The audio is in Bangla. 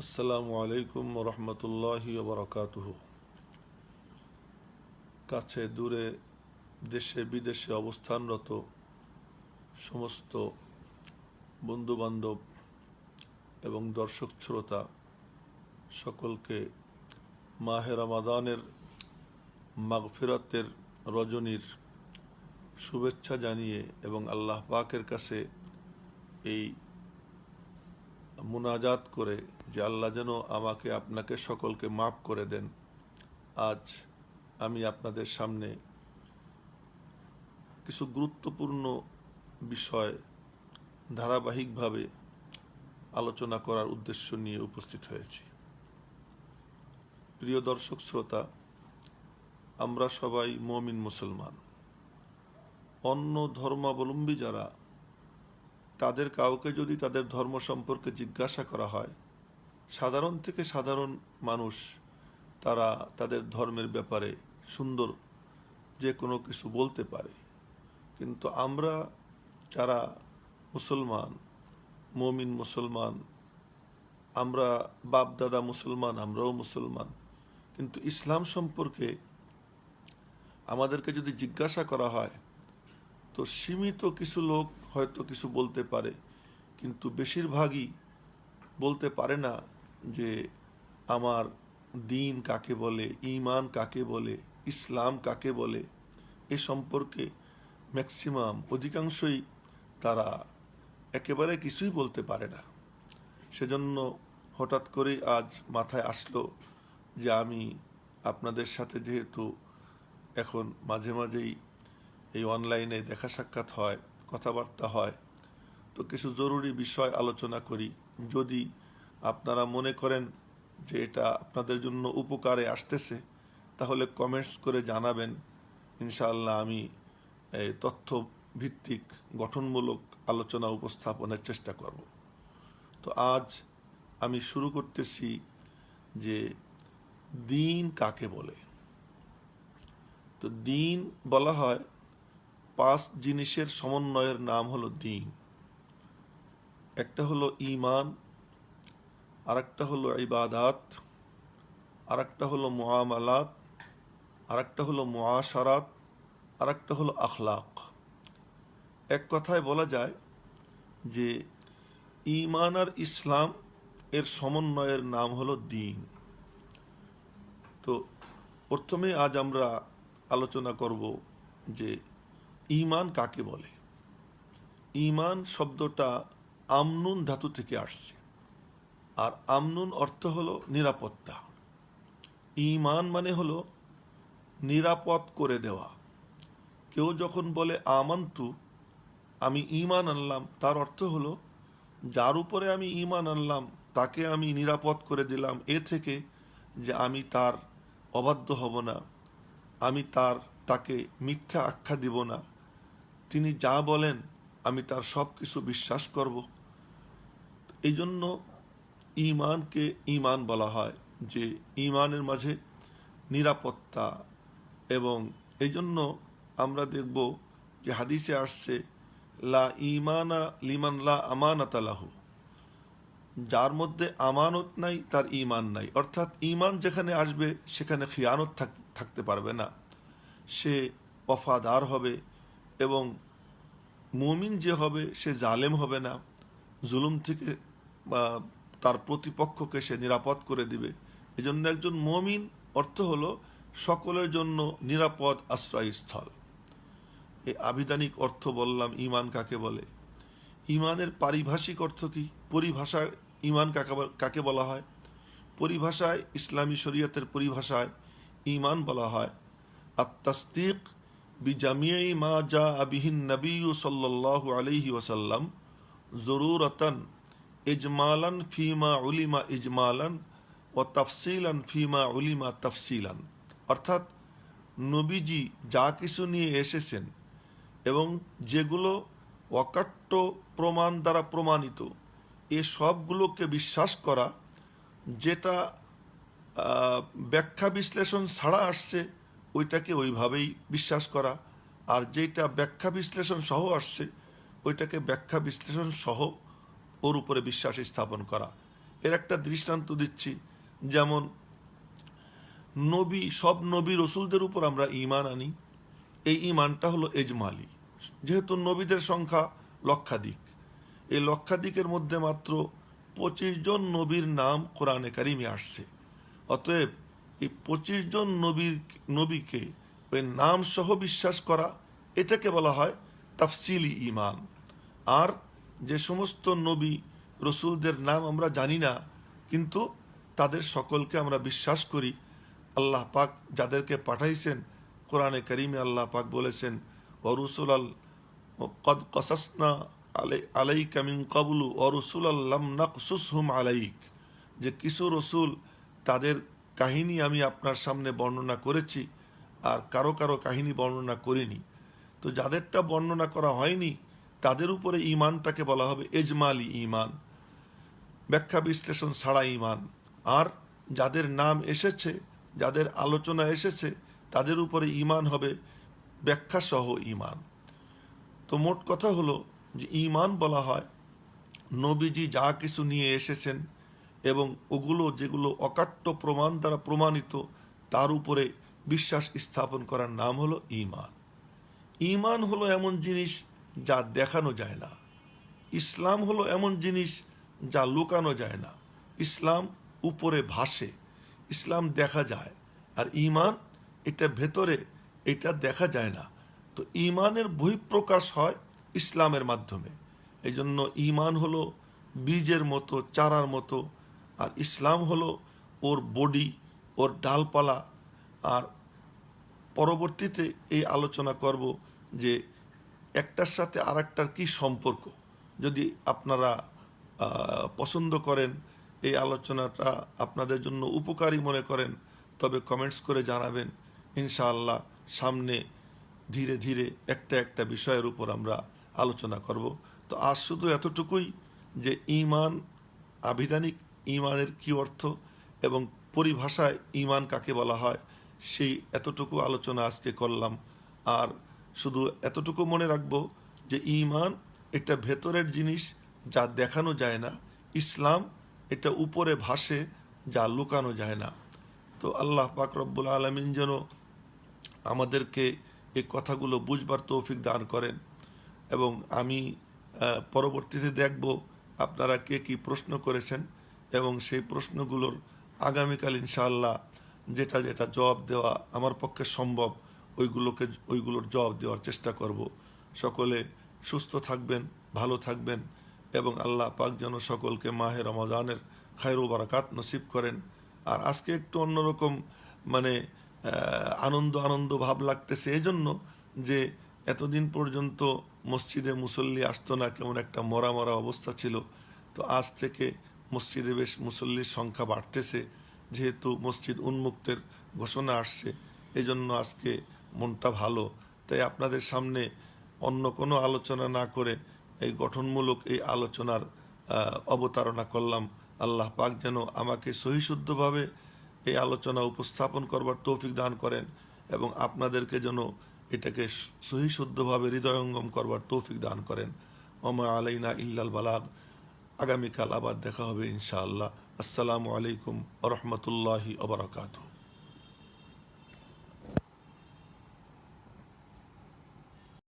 আসসালামু আলাইকুম রহমতুল্লাহ বরকাতুহ। কাছে, দূরে, দেশে, বিদেশে অবস্থানরত সমস্ত বন্ধুবান্ধব এবং দর্শক শ্রোতা সকলকে মাহে রমাদানের মাগফিরাতের রজনীর শুভেচ্ছা জানিয়ে এবং আল্লাহ পাকের কাছে এই মুনাজাত করে যে আল্লাহ যেন আমাকে, আপনাকে সকলকে মাফ করে দেন। আজ আমি আপনাদের সামনে কিছু গুরুত্বপূর্ণ বিষয় ধারাবাহিকভাবে আলোচনা করার উদ্দেশ্য নিয়ে উপস্থিত হয়েছি। প্রিয় দর্শক শ্রোতা, আমরা সবাই মমিন মুসলমান। অন্য ধর্মাবলম্বী যারা তাদের কাউকে যদি তাদের ধর্ম সম্পর্কে জিজ্ঞাসা করা হয়, সাধারণ থেকে সাধারণ মানুষ তারা তাদের ধর্মের ব্যাপারে সুন্দর যে কোনো কিছু বলতে পারে। কিন্তু আমরা যারা মুসলমান, মমিন মুসলমান, আমরা বাপ দাদা মুসলমান, আমরাও মুসলমান, কিন্তু ইসলাম সম্পর্কে আমাদেরকে যদি জিজ্ঞাসা করা হয়, তো সীমিত কিছু লোক হয়তো কিছু বলতে পারে, কিন্তু বেশিরভাগই বলতে পারে না যে আমার দিন কাকে বলে ইমান কাকে বলে, ইসলাম কাকে বলে, এ সম্পর্কে ম্যাক্সিমাম অধিকাংশই তারা একেবারে কিছুই বলতে পারে না। সেজন্য হঠাৎ করেই আজ মাথায় আসলো যে আমি আপনাদের সাথে যেহেতু এখন মাঝে মাঝেই এই অনলাইনে দেখা সাক্ষাৎ হয় কথাবার্তা হয়। তো কিছু জরুরি বিষয় আলোচনা করি। যদি আপনারা মনে করেন যে এটা আপনাদের জন্য উপকারে আসতেছে, তাহলে কমেন্টস করে জানাবেন। ইনশাআল্লাহ আমি তথ্য ভিত্তিক গঠনমূলক আলোচনা উপস্থাপনের চেষ্টা করব। তো আজ আমি শুরু করতেছি যে দিন কাকে বলে? তো দিন বলা হয় পাঁচ জিনিসের সমন্বয়ের নাম হলো দিন। একটা হলো ইমান আরেকটা হলো ইবাদাত, আরেকটা হলো মুআমালাত, আরেকটা হলো মুআশারাত, আরেকটা হলো আখলাক। এক কথায় বলা যায় যে ইমান আর ইসলাম এর সমন্বয়ের নাম হলো দিন। তো প্রথমে আজ আমরা আলোচনা করব যে ইমান কাকে বলে? ইমান শব্দটা আমনুন ধাতু থেকে আসছে। আর আমনুন অর্থ হলো নিরাপত্তা। ইমান মানে হলো নিরাপদ করে দেওয়া। কেউ যখন বলে, আমান্তু, আমি ইমান আনলাম তার অর্থ হলো, যার উপরে আমি ইমান আনলাম, তাকে আমি নিরাপদ করে দিলাম এ থেকে যে আমি তার অবাধ্য হব না, আমি তার, তাকে মিথ্যা আখ্যা দিব না তিনি যা বলেন, আমি তার সব কিছু বিশ্বাস করব। এই জন্য ইমানকে ইমান বলা হয়, যে ইমানের মাঝে নিরাপত্তা এবং এই জন্য আমরা দেখব যে হাদিসে আসছে, লা ইমানা লিমান লা আমানাত লাহু। যার মধ্যে আমানত নাই, তার ইমান নাই। অর্থাৎ ইমান যেখানে আসবে, সেখানে খিয়ানত থাকতে পারবে না। সে অফাদার হবে এবং মুমিন যে হবে, সে জালেম হবে না। জুলুম থেকে তার প্রতিপক্ষকে সে নিরাপদ করে দিবে। এজন্য একজন মমিন অর্থ হলো সকলের জন্য নিরাপদ আশ্রয়স্থল। এই আবিধানিক অর্থ বললাম, ইমান কাকে বলে? ইমানের পারিভাষিক অর্থ কি? পরিভাষায় ইমান কাকে কাকে বলা হয়? পরিভাষায় ইসলামী শরীয়তের পরিভাষায় ইমান বলা হয়। আত্মাস্তিক বিজামিয়াই মা যা আবিহিন নবী সাল্লাহ আলহি ওসাল্লাম জরুরতন ইজমালান ফিমা উলিমা ইজমালান ও তফসিলান ফিমা উলিমা তফসিলান অর্থাৎ নবীজি যা কিছু নিয়ে এসেছেন এবং যেগুলো অকাট্য প্রমাণ দ্বারা প্রমাণিত, এ সবগুলোকে বিশ্বাস করা, যেটা ব্যাখ্যা বিশ্লেষণ ছাড়া আসছে ওইটাকে ওইভাবেই বিশ্বাস করা। আর যেটা ব্যাখ্যা বিশ্লেষণ সহ আসছে, ওইটাকে ব্যাখ্যা বিশ্লেষণ সহ ওর উপরে বিশ্বাস স্থাপন করা। এর একটা দৃষ্টান্ত দিচ্ছি, যেমন নবী, সব নবী রসুলদের উপর আমরা ঈমান আনি, এই ঈমানটা হলো এজমালি যেহেতু নবীদের সংখ্যা লক্ষাধিক, এই লক্ষাধিকের মধ্যে মাত্র পঁচিশ জন নবীর নাম কোরআনে কারিমে আসছে। অতএব এই পঁচিশ জন নবীর, নবীকে ওই নাম সহ বিশ্বাস করা, এটাকে বলা হয় তাফসিলি ইমান আর যে সমস্ত নবী, রসুলদের নাম আমরা জানি না, কিন্তু তাদের সকলকে আমরা বিশ্বাস করি। আল্লাহ পাক যাদেরকে পাঠাইছেন, কোরআনে করিমে আল্লাহ পাক বলেছেন ওরুসুল আল কদ কসাসনা আলাই আলাইকা মিন কাবলু অরসুল আল্লাম নাকসুসহুম আলাইক। যে কিছু রসুল তাদের কাহিনী আমি আপনার সামনে বর্ণনা করেছি, আর কারও কারও কাহিনী বর্ণনা করিনি। তো যাদেরটা বর্ণনা করা হয়নি, তাদের উপরে ইমানটাকে বলা হবে এজমালি ইমান ব্যাখ্যা বিশ্লেষণ ছাড়া ইমান আর যাদের নাম এসেছে, যাদের আলোচনা এসেছে, তাদের উপরে ইমান হবে ব্যাখ্যা সহ ইমান তো মোট কথা হলো যে ইমান বলা হয়, নবীজি যা কিছু নিয়ে এসেছেন এবং ওগুলো যেগুলো অকাট্য প্রমাণ দ্বারা প্রমাণিত, তার উপরে বিশ্বাস স্থাপন করার নাম হলো ইমান ইমান হলো এমন জিনিস যা দেখানো যায় না। ইসলাম হলো এমন জিনিস যা লুকানো যায় না। ইসলাম উপরে ভাসে, ইসলাম দেখা যায়। আর ইমান এটা ভেতরে, এটা দেখা যায় না। তো ইমানের বহিঃপ্রকাশ হয় ইসলামের মাধ্যমে। এই জন্য ইমান হলো বীজের মতো, চারার মতো আর ইসলাম হলো ওর বডি, ওর ডালপালা। আর পরবর্তীতে এই আলোচনা করব যে একটার সাথে আর একটার কী সম্পর্ক। যদি আপনারা পছন্দ করেন এই আলোচনাটা, আপনাদের জন্য উপকারী মনে করেন, তবে কমেন্টস করে জানাবেন। ইনশাআল্লাহ সামনে ধীরে ধীরে একটা একটা বিষয়ের উপর আমরা আলোচনা করব। তো আজ শুধু এতটুকুই যে ইমান আবিধানিক ইমানের কি অর্থ এবং পরিভাষায় ইমান কাকে বলা হয়, সেই এতটুকু আলোচনা আজকে করলাম। আর শুধু এতটুকু মনে রাখব যে ইমান এটা ভেতরের জিনিস যা দেখানো যায় না, ইসলাম এটা উপরে ভাসে যা লুকানো যায় না। তো আল্লাহ পাক রব্বুল আলমিন যেন আমাদেরকে এই কথাগুলো বুঝবার তৌফিক দান করেন। এবং আমি পরবর্তীতে দেখব আপনারা কে কি প্রশ্ন করেছেন। এবং সেই প্রশ্নগুলোর আগামীকাল ইনশাআল্লাহ যেটা যেটা জবাব দেওয়া আমার পক্ষে সম্ভব, ওইগুলোকে, ওইগুলোর জবাব দেওয়ার চেষ্টা করব। সকলে সুস্থ থাকবেন, ভালো থাকবেন এবং আল্লাহ পাক যেন সকলকে মাহে রমজানের খায়রু বারাকাত নসিব করেন। আর আজকে একটু অন্যরকম মানে আনন্দ আনন্দ ভাব লাগতেছে এই জন্য যে এতদিন পর্যন্ত মসজিদে মুসল্লি আসতো না, কেমন একটা মরা মরা অবস্থা ছিল। তো আজ থেকে মসজিদে বেশ মুসল্লির সংখ্যা বাড়তেছে, যেহেতু মসজিদ উন্মুক্তের ঘোষণা আসছে এই জন্য আজকে মনটা ভালো। তাই আপনাদের সামনে অন্য কোনো আলোচনা না করে এই গঠনমূলক এই আলোচনার অবতারণা করলাম। আল্লাহ পাক যেন আমাকে সহিশুদ্ধভাবে এই আলোচনা উপস্থাপন করবার তৌফিক দান করেন এবং আপনাদেরকে যেন এটাকে সহিশুদ্ধভাবে হৃদয়ঙ্গম করবার তৌফিক দান করেন। ওমা আলাইনা ইল্লাল বালাগ। আগামীকাল আবার দেখা হবে ইনশাআল্লাহ। আসসালামু আলাইকুম রহমতুল্লাহি ওবরাকাতুহ